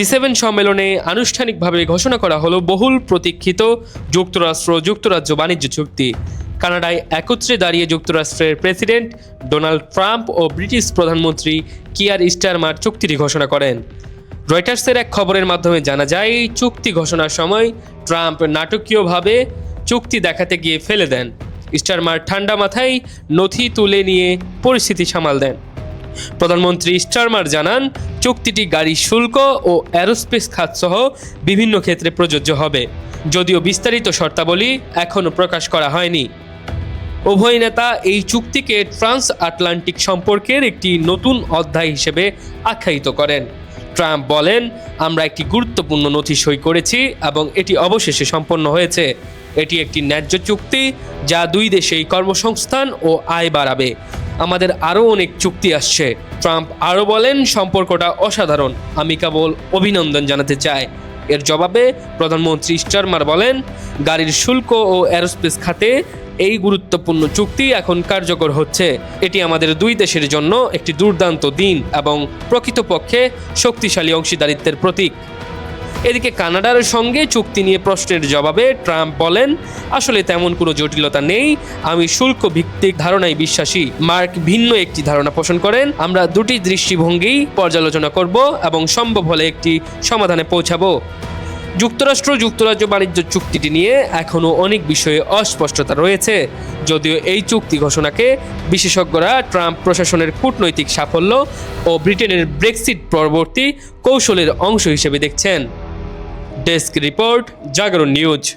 G seven সম্মেলনে আনুষ্ঠানিকভাবে ঘোষণা করা হলো বহুল প্রতীক্ষিত যুক্তরাষ্ট্র, যুক্তরাজ্য বাণিজ্য চুক্তি। কানাডায় একত্রে দাঁড়িয়ে যুক্তরাষ্ট্রের প্রেসিডেন্ট ডোনাল্ড ট্রাম্প ও ব্রিটিশ প্রধানমন্ত্রী কিয়ার স্টারমার চুক্তিটি ঘোষণা করেন। রয়টার্সের এক খবরের মাধ্যমে জানা যায়, চুক্তি ঘোষণার সময় ট্রাম্প নাটকীয়ভাবে চুক্তি দেখাতে গিয়ে ফেলে দেন। স্টারমার ঠান্ডা মাথায় নথি তুলে নিয়ে পরিস্থিতি সামাল দেন। প্রধানমন্ত্রী স্টারমার জানান, চুক্তিটি গাড়ি শুল্ক ও অ্যারোস্পেস খাতসহ বিভিন্ন ক্ষেত্রে প্রযোজ্য হবে। যদিও বিস্তারিত শর্তাবলী এখনও প্রকাশ করা হয়নি। উভয় নেতা এই চুক্তিকে ট্রান্স আটলান্টিক সম্পর্কের একটি নতুন অধ্যায় হিসেবে আখ্যায়িত করেন। ট্রাম্প বলেন, আমরা একটি গুরুত্বপূর্ণ নথি সই করেছি এবং এটি অবশেষে সম্পন্ন হয়েছে। এটি একটি ন্যায্য চুক্তি যা দুই দেশেই কর্মসংস্থান ও আয় বাড়াবে। আমাদের আরও অনেক চুক্তি আসছে। ট্রাম্প আরও বলেন, সম্পর্কটা অসাধারণ। আমি কেবল অভিনন্দন জানাতে চাই। এর জবাবে প্রধানমন্ত্রী স্টারমার বলেন, গাড়ির শুল্ক ও অ্যারোস্পেস খাতে এই গুরুত্বপূর্ণ চুক্তি এখন কার্যকর হচ্ছে। এটি আমাদের দুই দেশের জন্য একটি দুর্দান্ত দিন এবং প্রকৃতপক্ষে শক্তিশালী অংশীদারিত্বের প্রতীক। এদিকে কানাডার সঙ্গে চুক্তি নিয়ে প্রশ্নের জবাবে ট্রাম্প বলেন, আসলে তেমন কোনো জটিলতা নেই। আমি শুল্ক ভিত্তিক ধারণায় বিশ্বাসী। মার্ক ভিন্ন একটি ধারণা পোষণ করেন, আমরা দুটি দৃষ্টিভঙ্গি পর্যালোচনা করব এবং সম্ভব হলে একটি সমাধানে পৌঁছাবো। যুক্তরাষ্ট্র, যুক্তরাজ্য বাণিজ্য চুক্তিটি নিয়ে এখনও অনেক বিষয়ে অস্পষ্টতা রয়েছে। যদিও এই চুক্তি ঘোষণাকে বিশেষজ্ঞরা ট্রাম্প প্রশাসনের কূটনৈতিক সাফল্য ও ব্রিটেনের ব্রেক্সিট পরবর্তী কৌশলের অংশ হিসেবে দেখছেন। Desk report, Jagaran news.